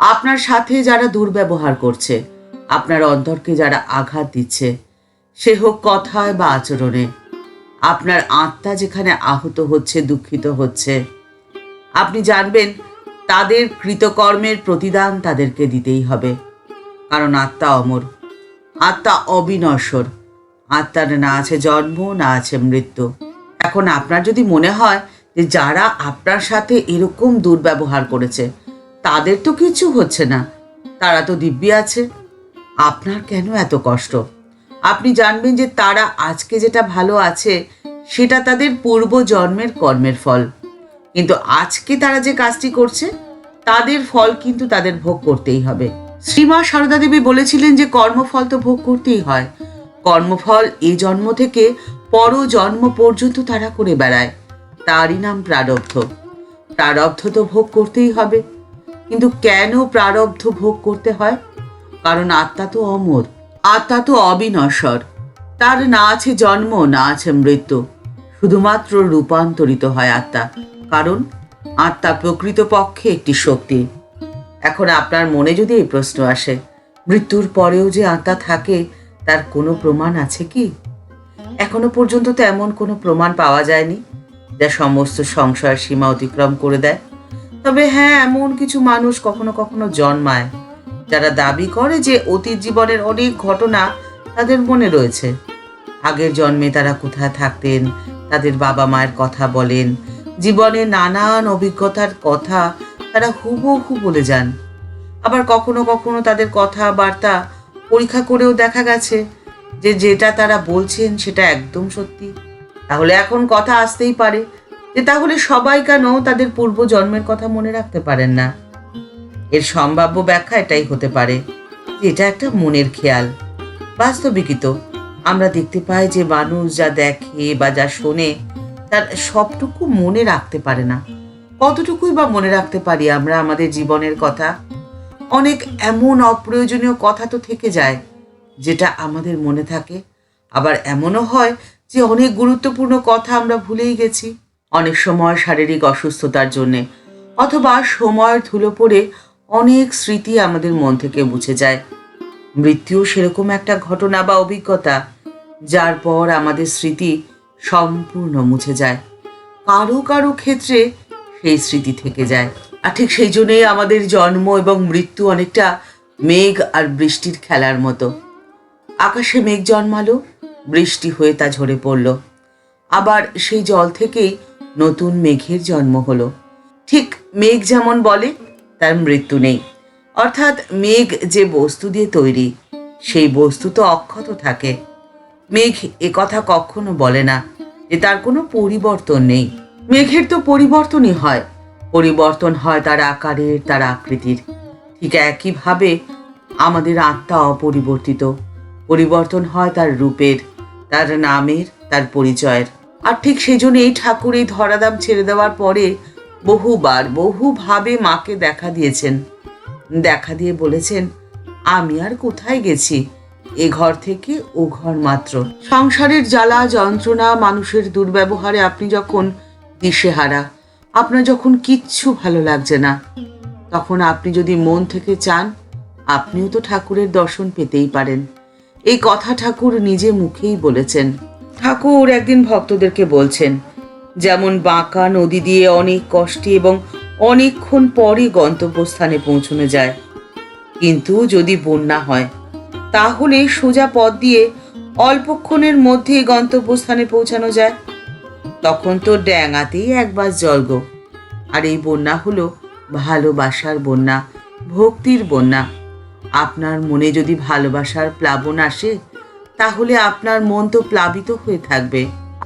আপনার সাথে যারা দুর্ব্যবহার করছে, আপনার অন্তরকে যারা আঘাত দিচ্ছে, সে হোক কথায় বা আচরণে, আপনার আত্মা যেখানে আহত হচ্ছে, দুঃখিত হচ্ছে, আপনি জানবেন তাদের কৃতকর্মের প্রতিদান তাদেরকে দিতেই হবে। কারণ আত্মা অমর, আত্মা অবিনশ্বর, আত্মার না আছে জন্ম, না আছে মৃত্যু। এখন আপনার যদি মনে হয় যে যারা আপনার সাথে এরকম দুর্ব্যবহার করেছে তাদের তো কিছু হচ্ছে না। তারা তো দিব্যি আছে। আপনার কেন এত কষ্ট? আপনি জানবেন যে তারা আজকে যেটা ভালো আছে, সেটা তাদের পূর্ব জন্মের কর্মের ফল। কিন্তু আজকে তারা যে কাজটি করছে, তাদের ফল কিন্তু তাদের ভোগ করতেই হবে। শ্রীমা সারদা দেবী বলেছিলেন যে কর্মফল তো ভোগ করতেই হয়। কর্মফল এই জন্ম থেকে পর জন্ম পর্যন্ত তারা করে বেড়ায়। তারই নাম প্রারব্ধ। প্রারব্ধ তো ভোগ করতেই হবে। কিন্তু কেন প্রারব্ধ ভোগ করতে হয়? কারণ আত্মা তো অমর, আত্মা তো অবিনশ্বর। তার না আছে জন্ম, না আছে মৃত্যু। শুধুমাত্র রূপান্তরিত হয় আত্মা। কারণ আত্মা প্রকৃতপক্ষে একটি শক্তি। এখন আপনার মনে যদি এই প্রশ্ন আসে, মৃত্যুর পরেও যে আত্মা থাকে, তার কোনো প্রমাণ আছে কি? এখনও পর্যন্ত তো এমন কোনো প্রমাণ পাওয়া যায়নি যা সমস্ত সংশয়ের সীমা অতিক্রম করে দেয়। তবে হ্যাঁ এমন কিছু মানুষ কখনো কখনো জন্মায়। যারা দাবি করে যে অতীত জীবনের অনেক ঘটনা তাদের মনে রয়েছে। আগের জন্মে তারা কোথায় থাকতেন, তাদের বাবা মায়ের কথা বলেন, জীবনে নানান অভিজ্ঞতার কথা তারা হুবহু বলে যান। আবার কখনো কখনো তাদের কথাবার্তা পরীক্ষা করেও দেখা গেছে যে যেটা তারা বলছেন সেটা একদম সত্যি। তাহলে এখন কথা আসতেই পারে। যে তাহলে সবাই কেন তাদের পূর্ব জন্মের কথা মনে রাখতে পারেন না? এর সম্ভাব্য ব্যাখ্যা এটাই হতে পারে যে এটা একটা মনের খেয়াল। বাস্তবিকই তো, আমরা দেখতে পাই যে মানুষ যা দেখে বা যা শোনে, তার সবটুকু মনে রাখতে পারে না। কতটুকুই বা মনে রাখতে পারি আমরা আমাদের জীবনের কথা? অনেক এমন অপ্রয়োজনীয় কথা তো থেকে যায়, যেটা আমাদের মনে থাকে। আবার এমনও হয় যে অনেক গুরুত্বপূর্ণ কথা আমরা ভুলেই গেছি। অনেক সময় শারীরিক অসুস্থতার জন্যে, অথবা সময়ের ধুলো পড়ে অনেক স্মৃতি আমাদের মন থেকে মুছে যায়। মৃত্যু সেরকম একটা ঘটনা বা অভিজ্ঞতা, যার পর আমাদের স্মৃতি সম্পূর্ণ মুছে যায়। কারও কারও ক্ষেত্রে সেই স্মৃতি থেকে যায়। আর ঠিক সেই জন্যই আমাদের জন্ম এবং মৃত্যু অনেকটা মেঘ আর বৃষ্টির খেলার মতো। আকাশে মেঘ জন্মালো, বৃষ্টি হয়ে তা ঝরে পড়ল। আবার সেই জল থেকেই নতুন মেঘের জন্ম হলো। ঠিক মেঘ যেমন বলে, তার মৃত্যু নেই। অর্থাৎ মেঘ যে বস্তু দিয়ে তৈরি, সেই বস্তু তো অক্ষত থাকে। মেঘ কথা কখনো বলে না যে তার কোনো পরিবর্তন নেই। মেঘের তো পরিবর্তনই হয়। পরিবর্তন হয় তার আকারের, তার আকৃতির। ঠিক একইভাবে আমাদের আত্মা অপরিবর্তিত পরিবর্তন হয় তার রূপের, তার নামের, তার পরিচয়ের। আর ঠিক সেই জন্য এই ঠাকুর এই ধরাধাম ছেড়ে দেওয়ার পরে বহুবার, বহুভাবে মাকে দেখা দিয়েছেন। দেখা দিয়ে বলেছেন, আমি আর কোথায় গেছি? এ ঘর থেকে ও ঘর মাত্র। সংসারের জ্বালা, যন্ত্রণা, মানুষের দুর্ব্যবহারে আপনি যখন দিশেহারা, আপনার যখন কিচ্ছু ভালো লাগছে না। তখন আপনি যদি মন থেকে চান, আপনিও তো ঠাকুরের দর্শন পেতেই পারেন। এই কথা ঠাকুর নিজে মুখেই বলেছেন। ঠাকুর একদিন ভক্তদেরকে বলছেন, যেমন বাঁকা নদী দিয়ে অনেক কষ্টে এবং অনেকক্ষণ পরে গন্তব্যস্থানে পৌঁছানো যায়। কিন্তু যদি বন্যা হয়, তাহলে সোজা পথ দিয়ে অল্পক্ষণের মধ্যে গন্তব্যস্থানে পৌঁছানো যায়। তখন তো ড্যাঙাতেই একবার জল গো। আর এই বন্যা হলো ভালোবাসার বন্যা, ভক্তির বন্যা। আপনার মনে যদি ভালোবাসার প্লাবন আসে তাহলে আপনার মন তো প্লাবিত হয়ে থাকবে।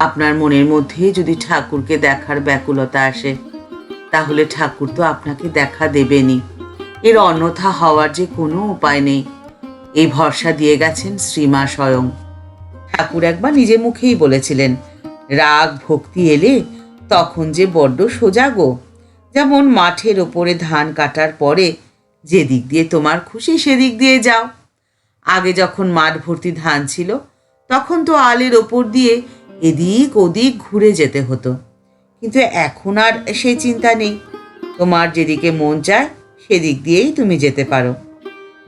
আপনার মনের মধ্যে যদি ঠাকুরকে দেখার ব্যাকুলতা আসে, তাহলে ঠাকুর তো আপনাকে দেখা দেবেনি এর অন্যথা হওয়ার যে কোনো উপায় নেই। এই ভরসা দিয়ে গেছেন শ্রীমা স্বয়ং। ঠাকুর একবার নিজে মুখেই বলেছিলেন, রাগ, ভক্তি এলে তখন যে বড্ড সোজা গো। যেমন মাঠের ওপরে ধান কাটার পরে যেদিক দিয়ে তোমার খুশি, সেদিক দিয়ে যাও। আগে যখন মাঠ ভর্তি ধান ছিল, তখন তো আলের ওপর দিয়ে এদিক ওদিক ঘুরে যেতে হতো। কিন্তু এখন আর সেই চিন্তা নেই। তোমার যেদিকে মন চায়, সেদিক দিয়েই তুমি যেতে পারো।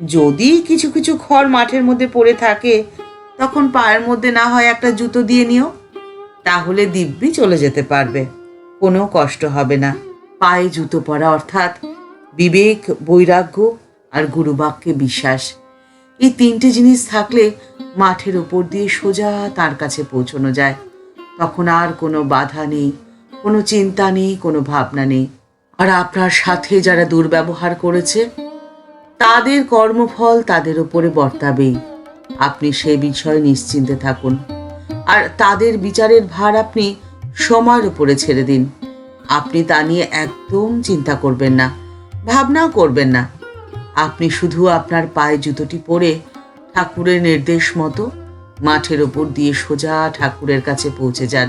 যদি কিছু কিছু খড় মাঠের মধ্যে পড়ে থাকে, তখন পায়ের মধ্যে না হয় একটা জুতো দিয়ে নিও। তাহলে দিব্যি চলে যেতে পারবে। কোনো কষ্ট হবে না। পায়ে জুতো পরা অর্থাৎ বিবেক, বৈরাগ্য আর গুরুবাক্যে বিশ্বাস। এই তিনটে জিনিস থাকলে মাঠের ওপর দিয়ে সোজা তার কাছে পৌঁছানো যায়। তখন আর কোনো বাধা নেই, কোনো চিন্তা নেই, কোনো ভাবনা নেই। আর আপনার সাথে যারা দুর্ব্যবহার করেছে, তাদের কর্মফল তাদের ওপরে বর্তাবেই। আপনি সে বিষয়ে নিশ্চিন্তে থাকুন। আর তাদের বিচারের ভার আপনি সময়ের উপরে ছেড়ে দিন। আপনি তা নিয়ে একদম চিন্তা করবেন না, ভাবনাও করবেন না। আপনি শুধু আপনার পায়ে জুতোটি পরে ঠাকুরের নির্দেশ মতো মাঠের ওপর দিয়ে সোজা ঠাকুরের কাছে পৌঁছে যান।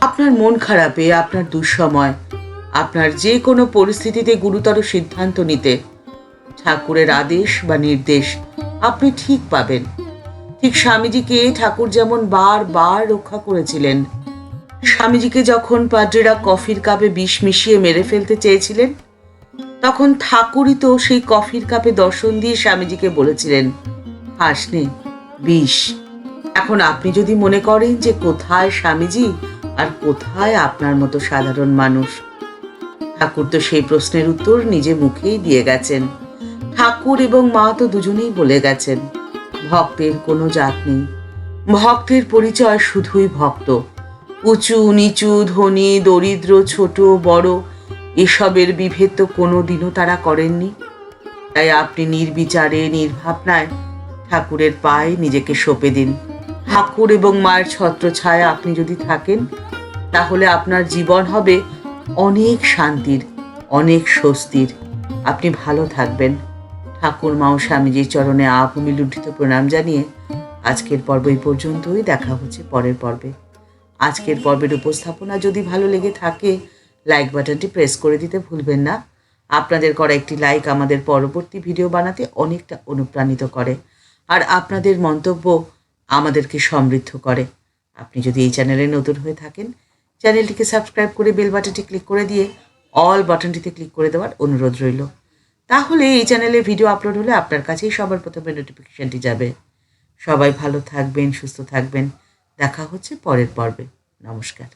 আপনার মন খারাপে, আপনার দুঃসময়, আপনার যে কোনো পরিস্থিতিতে গুরুতর সিদ্ধান্ত নিতে ঠাকুরের আদেশ বা নির্দেশ আপনি ঠিক পাবেন। ঠিক স্বামীজিকে ঠাকুর যেমন বারবার রক্ষা করেছিলেন, স্বামীজিকে যখন পাদ্রীরা কফির কাপে বিষ মিশিয়ে মেরে ফেলতে চেয়েছিলেন তখন ঠাকুরই তো সেই কফির কাপে দর্শন দিয়ে স্বামীজিকে বলেছিলেন হাসনে বিষ। এখন আপনি যদি মনে করেন যে কোথায় স্বামীজি আর কোথায় আপনার মতো সাধারণ মানুষ? ঠাকুর তো সেই প্রশ্নের উত্তর নিজে মুখেই দিয়ে গেছেন। ঠাকুর এবং মা তো দুজনেই বলে গেছেন, ভক্তের কোনো জাত নেই। ভক্তের পরিচয় শুধুই ভক্ত। উঁচু, নিচু, ধনী, দরিদ্র, ছোট, বড় এসবের বিভেদ তো কোনো দিনও তারা করেননি। তাই আপনি নির্বিচারে, নির্ভাবনায় ঠাকুরের পায়ে নিজেকে সঁপে দিন। ঠাকুর এবং মায়ের ছত্র ছায়া আপনি যদি থাকেন, তাহলে আপনার জীবন হবে অনেক শান্তির, অনেক স্বস্তির। আপনি ভালো থাকবেন। ঠাকুর মা ও স্বামীজির চরণে আভূমি লুণ্ঠিত প্রণাম জানিয়ে আজকের পর্ব এই পর্যন্তই। দেখা হচ্ছে পরের পর্বে। আজকের পর্বের উপস্থাপনা যদি ভালো লেগে থাকে লাইক বাটনটি প্রেস করে দিতে ভুলবেন না। আপনাদের করা একটি লাইক আমাদের পরবর্তী ভিডিও বানাতে অনেকটা অনুপ্রাণিত করে। আর আপনাদের মন্তব্য আমাদেরকে সমৃদ্ধ করে। আপনি যদি এই চ্যানেলে নতুন হয়ে থাকেন চ্যানেলটিকে সাবস্ক্রাইব করে বেল বাটনটি ক্লিক করে দিয়ে অল বাটনটিতে ক্লিক করে দেওয়ার অনুরোধ রইল। তাহলে এই চ্যানেলে ভিডিও আপলোড হলে আপনার কাছেই সবার প্রথমে নোটিফিকেশানটি যাবে। সবাই ভালো থাকবেন, সুস্থ থাকবেন। দেখা হচ্ছে পরের পর্বে। নমস্কার।